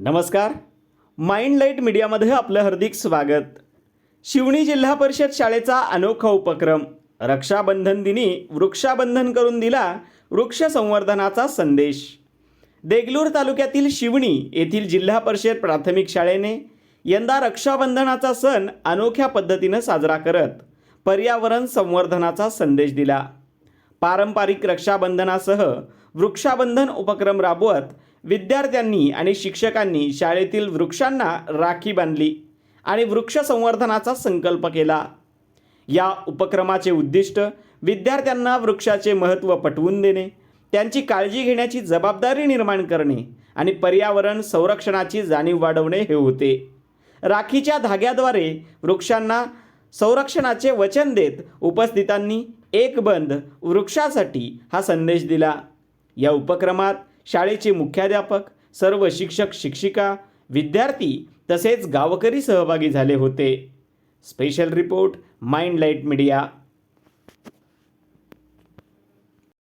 नमस्कार. Mind light मीडियामध्ये आपलं हार्दिक स्वागत. शिवणी जिल्हा परिषद शाळेचा अनोखा उपक्रम रक्षाबंधन दिनी वृक्षाबंधन करून दिला वृक्ष संवर्धनाचा संदेश. देगलूर तालुक्यातील शिवणी येथील जिल्हा परिषद प्राथमिक शाळेने यंदा रक्षाबंधनाचा सण अनोख्या पद्धतीनं साजरा करत पर्यावरण संवर्धनाचा संदेश दिला. पारंपरिक रक्षाबंधनासह वृक्षाबंधन उपक्रम राबवत विद्यार्थ्यांनी आणि शिक्षकांनी शाळेतील वृक्षांना राखी बांधली आणि वृक्ष संवर्धनाचा संकल्प केला. या उपक्रमाचे उद्दिष्ट विद्यार्थ्यांना वृक्षाचे महत्त्व पटवून देणे त्यांची काळजी घेण्याची जबाबदारी निर्माण करणे आणि पर्यावरण संरक्षणाची जाणीव वाढवणे हे होते. राखीच्या धाग्याद्वारे वृक्षांना संरक्षणाचे वचन देत उपस्थितांनी एक बंद वृक्षासाठी हा संदेश दिला. या उपक्रमात शाळेचे मुख्याध्यापक सर्व शिक्षक शिक्षिका विद्यार्थी तसेच गावकरी सहभागी झाले होते. Special report mind light media